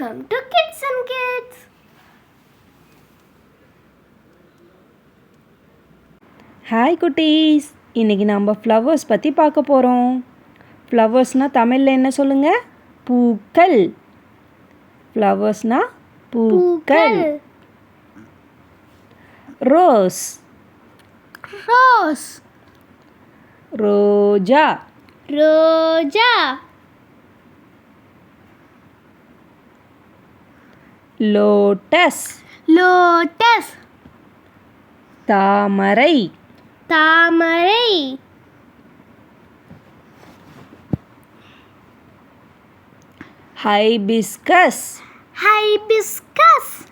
Welcome to Kids and Kids. Hi குட்டீஸ். இன்றைக்கி நம்ம ஃப்ளவர்ஸ் பற்றி பார்க்க போகிறோம் ஃப்ளவர்ஸ்னால் தமிழில் என்ன சொல்லுங்கள் பூக்கள். ஃப்ளவர்ஸ்னால் பூக்கள். Rose Rose. ரோஜா Roja. லோட்டஸ். Lotus. தாமரை. தாமரை. ஹைபிஸ்கஸ். ஹைபிஸ்கஸ்.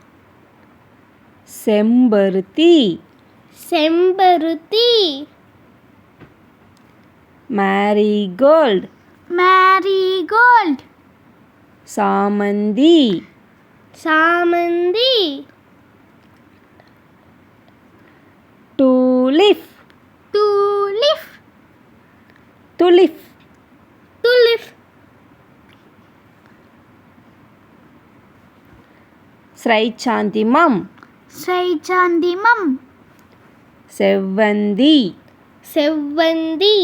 செம்பருத்தி. செம்பருத்தி. மேரிகோல்ட். மேரிகோல்ட். சாமந்தி. சாமந்தி. Tulip tulip tulip tulip chrysanthemum chrysanthemum செவ்வந்தி செவ்வந்தி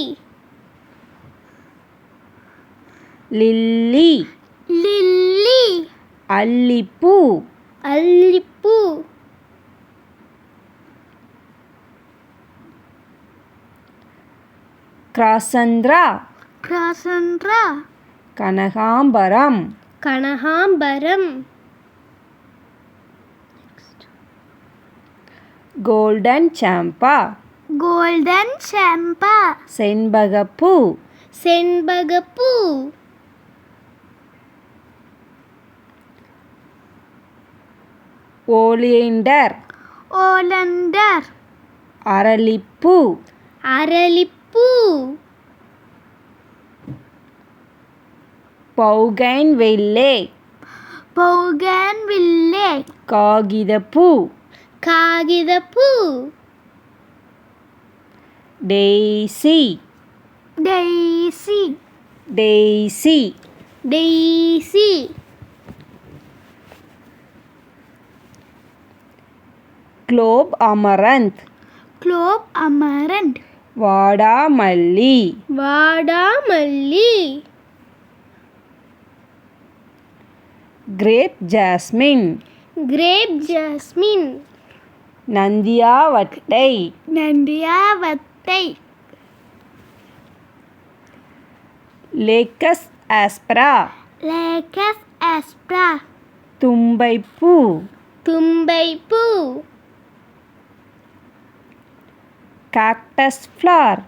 லில்லி லில்லி அல்லிப்பூ. அல்லிப்பூ. கிராசந்திரா. கிராசந்திரா. கனகாம்பரம். கனகாம்பரம். கோல்டன் சாம்பா கோல்டன் சாம்பா செண்பகப்பூ. செண்பகப்பூ. Oleander oleander. அரளிப்பூ. அரளிப்பூ. Bougainvillea. பௌகன் வில்லே காகிதப்பூ. காகிதப்பூ. Daisy. Daisy. Daisy. Daisy. Globe amaranth globe amaranth வாடாமல்லி வாடாமல்லி கிரேப் ஜாஸ்மின் கிரேப் ஜாஸ்மின் நந்தியாவட்டை நந்தியாவத்தை லேக்கஸ் ஆஸ்பரா லேக்கஸ் ஆஸ்ப்ரா தும்பைப்பூ தும்பைப்பூ காக்டஸ் ஃப்ளார்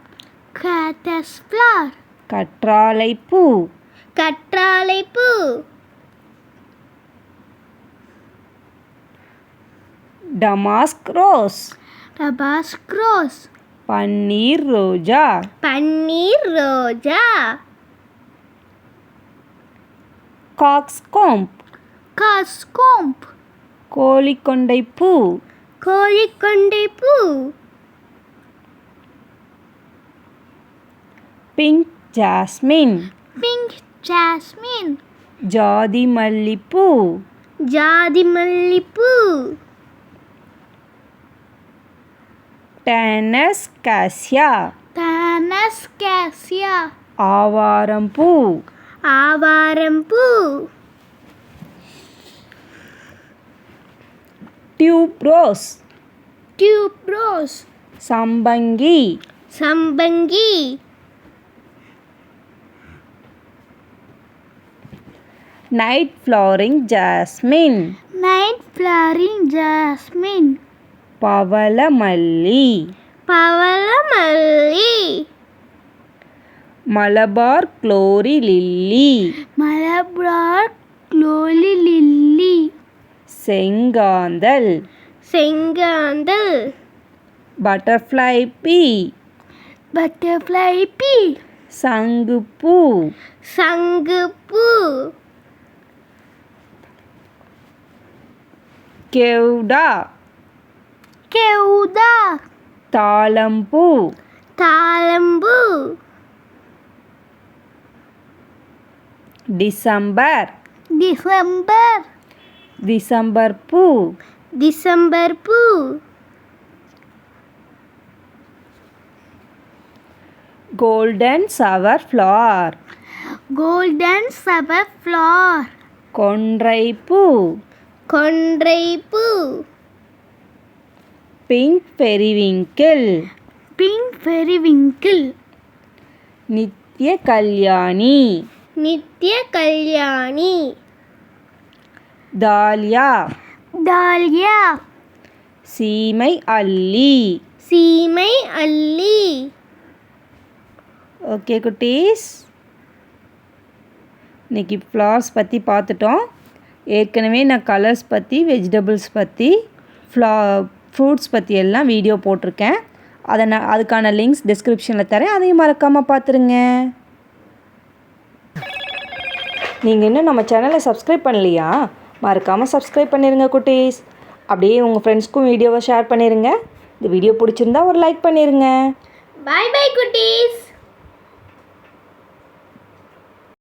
காட்டஸ் ஃப்ளார் கற்றாழைப்பூ கற்றாழைப்பூ டமாஸ்க் ரோஸ் டபாஸ்க்ரோஸ் பன்னீர் ரோஜா பன்னீர் ரோஜா காக்ஸ்கோம்ப் காஸ்கோம்ப் கோழிக்கொண்டைப்பூ கோழிக்கொண்டை பூ pink jasmine. Pink jasmine. Jadi malipu jadi malipu tennis kasia tennis kasia awarampu awarampu tube rose. Tube rose. Sambangi sambangi night flowering jasmine night flowering jasmine பவளமல்லி பவளமல்லி Malabar glory lily Malabar glory lily செங்காந்தல் செங்காந்தல் butterfly pea butterfly pea சங்குப்பூ சங்குப்பூ Keuda. Keuda. Talampu. Talampu. Desember. Desember. Desember pu. Desember pu. Golden Silver flower. Golden Silver flower. Konrai pu. பூ கொன்றை பூ pink periwinkle pink periwinkle நித்ய கல்யாணி. நித்ய Kalyani. Thaliya dahlia. சீமை அல்லி. சீமை அல்லி. ஓகே குட்டீஸ். இன்னைக்கு ஃப்ளார்ஸ் பற்றி பார்த்துட்டோம். ஏற்கனவே நான் கலர்ஸ் பற்றி வெஜிடபிள்ஸ் பற்றி ஃப்ளா ஃப்ரூட்ஸ் பற்றி எல்லாம் வீடியோ போட்டிருக்கேன். அதை நான் அதுக்கான லிங்க்ஸ் டிஸ்கிரிப்ஷனில் தரேன். அதையும் மறக்காமல் பார்த்துருங்க நீங்கள் இன்னும் நம்ம சேனலை சப்ஸ்கிரைப் பண்ணலையா? மறக்காமல் சப்ஸ்கிரைப் பண்ணிடுங்க குட்டீஸ். அப்படியே உங்கள் ஃப்ரெண்ட்ஸ்க்கும் வீடியோவை ஷேர் பண்ணிடுங்க இந்த வீடியோ பிடிச்சிருந்தா ஒரு லைக் பண்ணிடுங்க பை பை குட்டீஸ்.